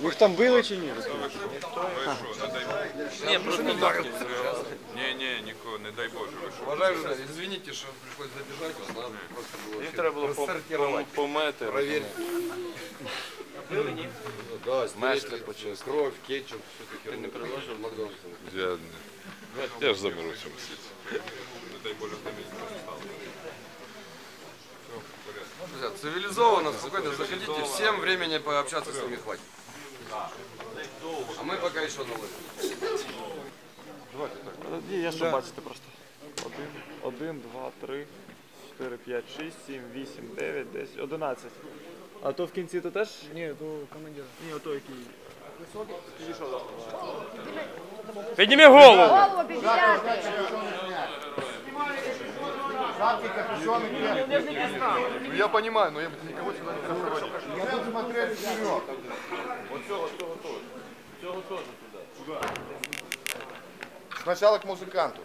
Ви їх там били чи ні? Ні, просто не так. Ні, ні, нікого, не дай Боже. ви що. Уважаемые, извините, что пришлось задержать вас, надо просто было Їх всех треба було пом- рассортировать, пом- помити. проверить. Да, Масло стереть, почистити. кровь, кетчуп, все таки. Ты не предложил Макдональдс? Я, я ж замеру в цьому світі. Дай Боже, з ними не стало. Друзья, цивилизованно, спокойно заходите, всем времени пообщаться с ними хватит. А мы пока еще наложим. Ні, я що бачите просто. Один, один, два, три, чотири, п'ять, шість, сім, вісім, дев'ять, десять, одинадцять. А то в кінці то теж? Ні, то командир. Ні, ото який. Підніми голову! Голову підняти. Ну, Я понимаю, но я бы никого сюда не заходил. Я буду смотреть вперед. Сначала к музыканту.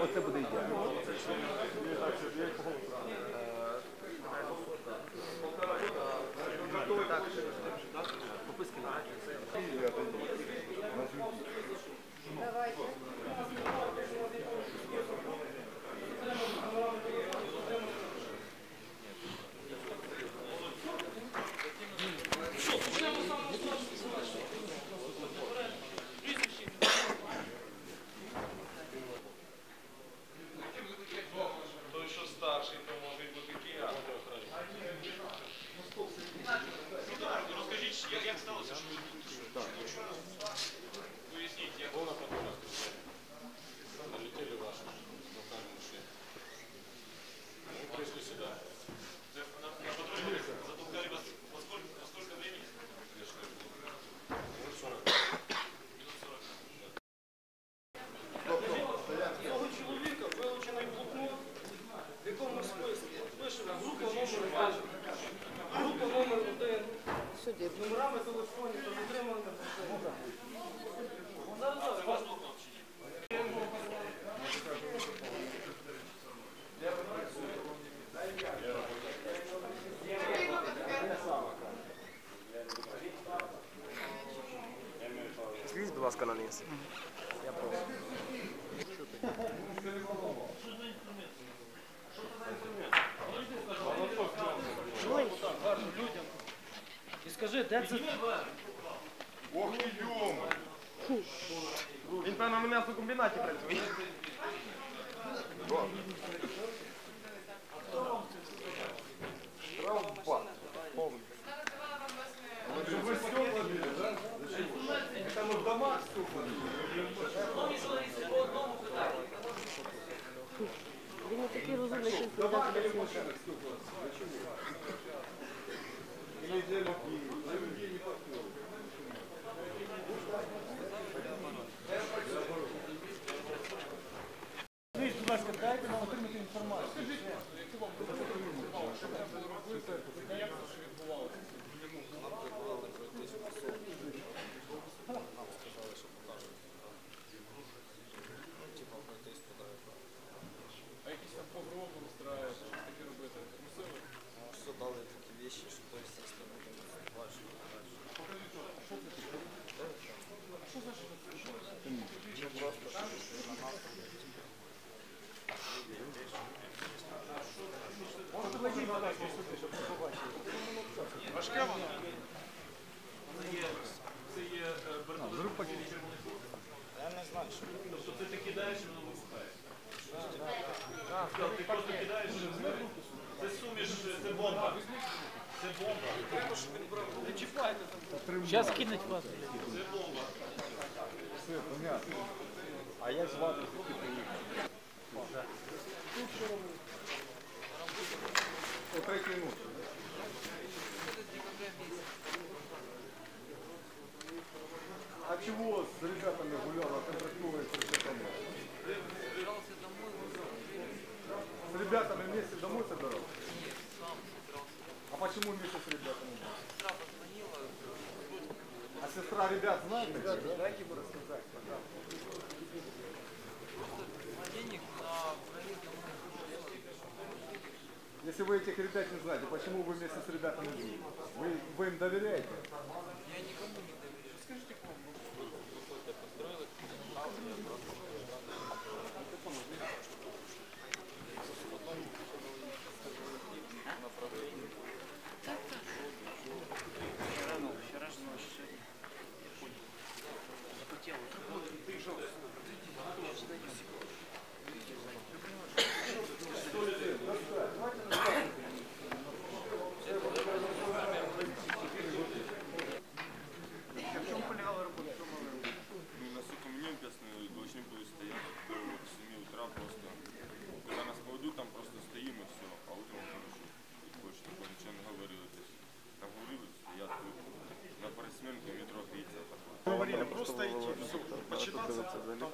Оце буде ідеально. Той, що старший, то може і бути киян. Розкажіть, як, як сталося, що ви тут? Поясніть, як вона Налетели ваши локальные ушли. Пришли сюда. Це на, на патруле затолкали вас во сколько, во сколько времени? Минут 40. Минут 40. Цього чоловіка вилучений блокнот, в якому списку пише група номер 1, група номер 1, з номерами телефонів та затриманими Зараз, зараз, вас блокнот чи ні? Будь ласка, на низ. І скажи, де це? Ох ти йома. Він, певно, на м'ясокомбінаті працює. Штрафбат. Повний. Щоб ви стекла били, да? Це ми в домах стукали. Він не такий розумний, що відповідати до цього. Скажіть, Важке воно? Я не знаю, що. Тобто ти, кидаєш і воно вибухає? Ти просто кидаєш і вибухає? Це бомба. Це бомба. Зараз кинуть вас. Це бомба. Все, понятно. А як звати хто приїхав? А чего с ребятами гулял, а ты проснулась с ребятами? вместе домой собирался? А почему вместе с ребятами? А сестра ребят знает? Ребята, дайте ему рассказать, пожалуйста. Если вы этих ребят не знаете, почему вы вместе с ребятами жили? Вы, вы им доверяете?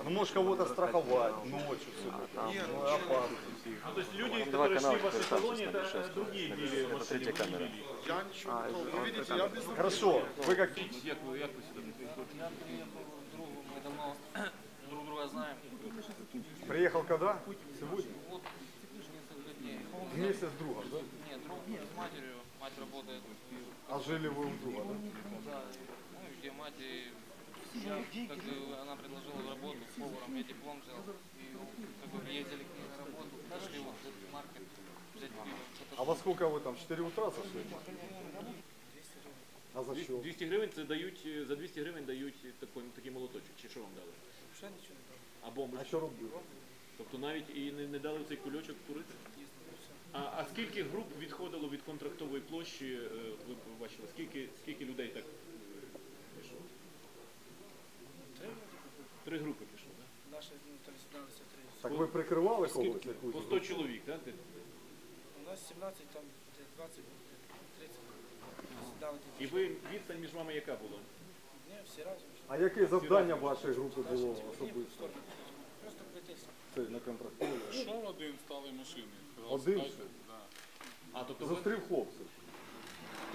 Ну, можешь кого-то страховать ночью. А, все ну, опасно. Ну, то есть люди, которые шли в вашей колонии, это другие били Это третья камера. А, Хорошо, вы как... Друг друга знаем. Приехал когда? Сегодня? Вместе с другом, да? Нет, друг с матерью. Мать работает. А жили вы у друга, да? Да, ну, где мать и я, как бы она предложила в работу с поваром, я диплом взял. И как бы ездили к ней на работу, пришли вот в этот маркет взять пиво. А во сколько вы там? В 4 утра сошли? А за що? 200 гривень це дають, е, за 200 гривень дають такий, такий молоточок, чи що вам дали? Вообще ничего не дал. А бомби? А що робили? Тобто навіть і не, не дали цей кульочок курити? А, а скільки груп відходило від контрактової площі, е, ви б бачили, скільки, скільки людей так е, пішло? Три групи пішло, так? Все три. Так ви прикривали когось По якусь? 100 чоловік, так? Ти? У нас 17, там где 20, 30. Дали І ви відстань між вами яка була? Не, все разом. А яке завдання вашої групи було особисто? Просто пройтись. Це на контрактові? Пішов один, стали машини. Один? Да. А, тобто ви, Зустрів хлопців.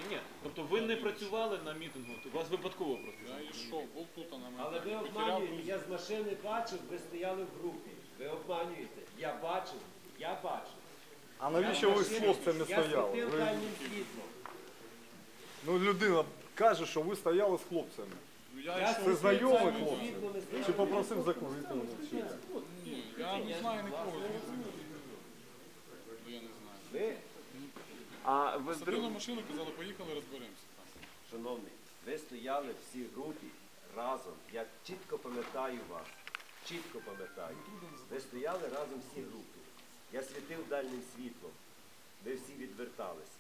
Ні, тобто ви не працювали на мітингу, у вас випадково просто. Я йшов, був тут, а на мене. Але ви обманюєте, я з машини бачив, ви стояли в групі. Ви обманюєте. Я бачив, я бачив. А навіщо ви з хлопцями Я стояли? світив Ви- дальнім світлом. Ну людина каже, що ви стояли з хлопцями. Я Це світив дальнім хлопці? світлом і стояв. Чи попросив закурити? Чи... Я не знаю нікого звідси. Ну, Я не знаю. Ви, А ви Садили на машину, казали, поїхали, розберемося шановний, ви стояли всі групі разом. Я чітко пам'ятаю вас. Чітко пам'ятаю. Ви стояли разом всі групи. Я світив дальнім світлом. Ви всі відверталися.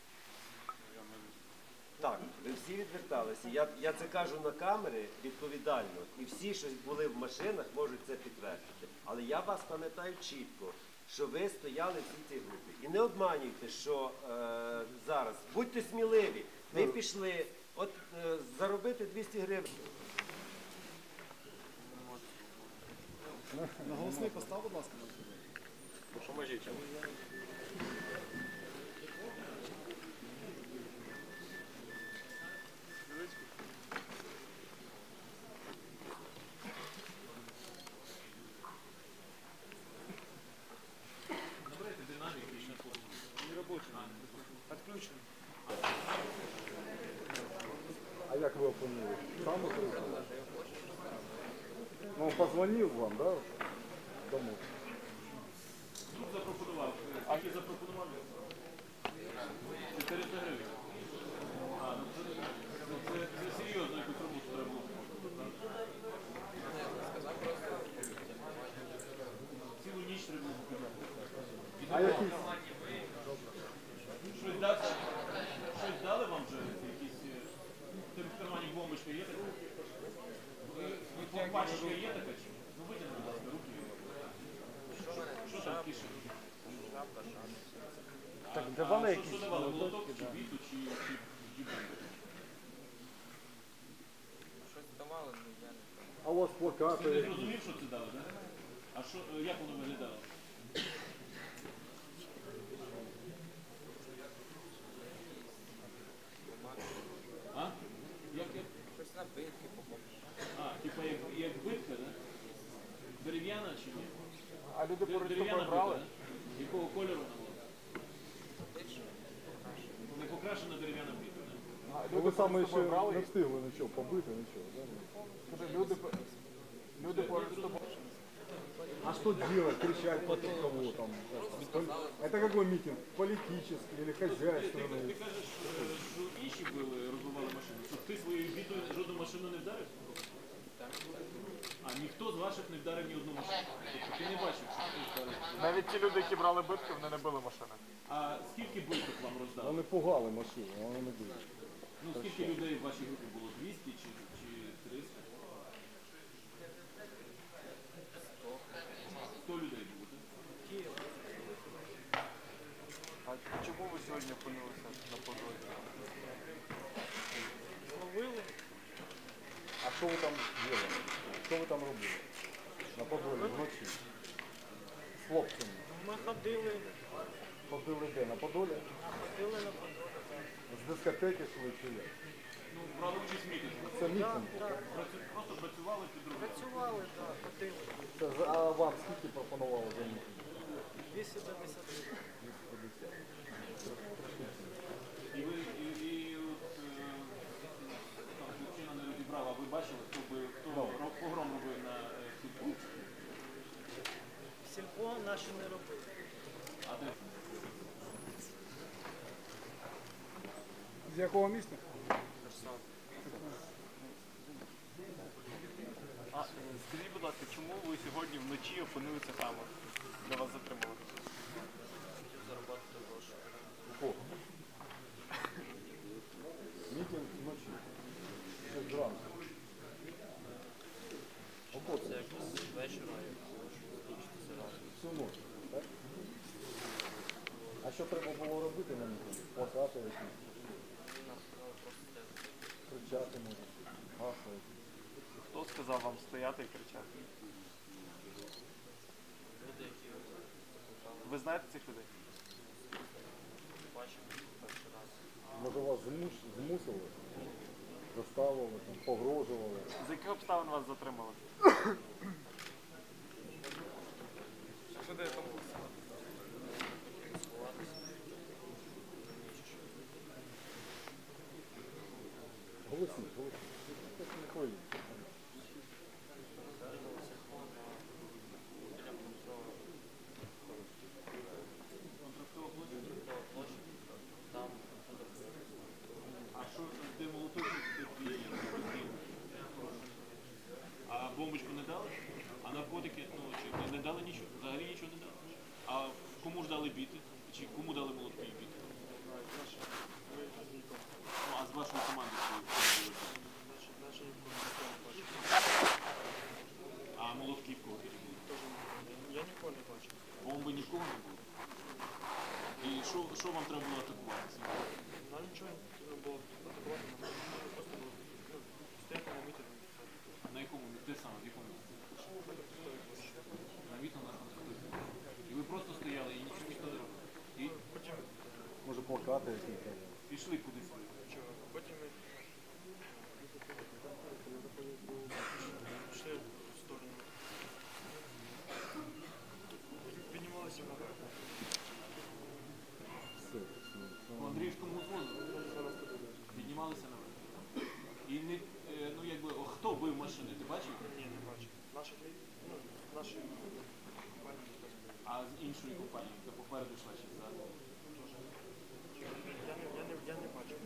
Так, ви всі відверталися. Я, я це кажу на камери відповідально. І всі, що були в машинах, можуть це підтвердити. Але я вас пам'ятаю чітко, що ви стояли в цій цій групі. І не обманюйте, що е, зараз будьте сміливі. Ви пішли от е, заробити 200 гривень. На голосний постав, будь ласка. Поможіть чому. А як ви Сам? Ну, он позвонив вам, да? Домой. Тут. А які запропонував? 400 гривень. Ну це, це, це серйозно щось дали вам вже якісь е, в тебе в кармані є така? Ви, ви пачечка є така чи? ні? Ну витягни, будь ласка, руки. Що там кишені? так давали що, що якісь давали? Молоток, чи біту, чи, чи, чи? Щось давали, ну я не знаю. А у вас Ти не зрозумів, що це дали, так? А що, е, як воно виглядало? люди поруч з Дерев'яна тобою брали? плита, да? Якого кольору вона була? Не покрашена дерев'яна плита, да? З ще брали? не встигли нічого побити, нічого. Люди, по- люди поруч з тобою. А что делать? Кричать против кого там? Это какой митинг? Политический или Ти хозяйственный? кажеш, е, що інші били, розбивали машину. Що ти своєю бітою жодну машину не вдарив? А ніхто з ваших не вдарив ні одну машину. Тобто ти не бачив, що хтось вдарив. Навіть ті люди, які брали битки, вони не били машини. А скільки биток вам роздали? Вони пугали машину, вони не били. Ну скільки людей в вашій групі було? 200 чи, чи 300? 100 людей було, так? А чому ви сьогодні опинилися на подводі? Ловили. А що ви там робили? Що ви там робили? На подолі вночі. З хлопцями. Ми ходили, Ходили де? На Подолі? ходили на подолі. Дискотеки чи? Ну, брали участь мітингу. Це мітинг. був. Працю- Просто працювали під руку. Працювали, так, ходили. Це за- А вам скільки пропонували за мітинг? 250 І ви і, і от е, там хлопчина не розібрав, а ви бачили, хто би хто ро- погром робив на е, сільпу? Сільпо наші не робили. А де? З якого міста? А, скажіть, будь ласка, чому ви сьогодні вночі опинилися там? Для вас затримали? Мітинг вночі. Ще зранку. Охота. Всю ніч, так? А що треба було робити на мітингу? Плакати якісь? Кричати може, гасати. Хто сказав вам стояти і кричати? Ви знаєте цих людей? Може вас змуш- змусили, заставили, там, погрожували. З яких обставин вас затримали? Голосіть, голосіть. Не хвилюйтесь. А що де молоточок де твій розділ? А бомбочку не дали? А наркотики, ну чи не, не дали нічого? Взагалі нічого не дали. А кому ж дали біти? Чи кому дали молотки і біти? Ну, а з вашої команди хто були? А молотки в кого тоді були? Я ніколи не бачив. Бомби ні в кого не було? І що, що вам треба було атакувати? Нам нічого не потрібно було атакувати, нам просто було ну, стояти на мітингу. На якому де саме, в якому місці? На мітингу на Конституції. І ви просто стояли і нічого ніхто не робив. І Потім Може плакати якісь. там. пішли кудись ви. чого? Потім ми пішли в сторону. Піднімалися на Все, все. По Андріївському узвозу піднімалися наверх. І не, е, ну якби, о, хто бив машини, ти бачив? Ні, не бачив. Наші, ну, наші компанії без А з іншої компанії, яка попереду йшла чи ззаду? Я не, я не, я не бачив.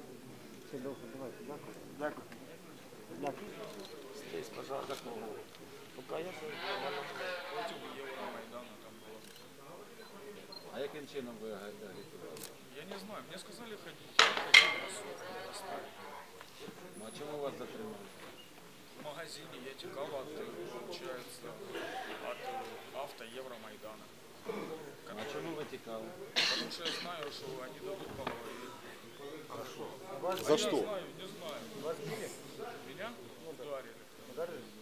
Все, добре, давайте, дякую. Дякую. Здесь, пожалуйста, пока я против Евромайдана там было. А яким чином ви агітували? Я не знаю, мне сказали ходить. Я ходил массовку, оставили. Ну, а чому вас затримали? В магазине я текал от, э, получается, от э, авто Евромайдана. А чому ви тікали? Потому что я знаю, что они дадут по голове. За что? Вас били? Меня ударили.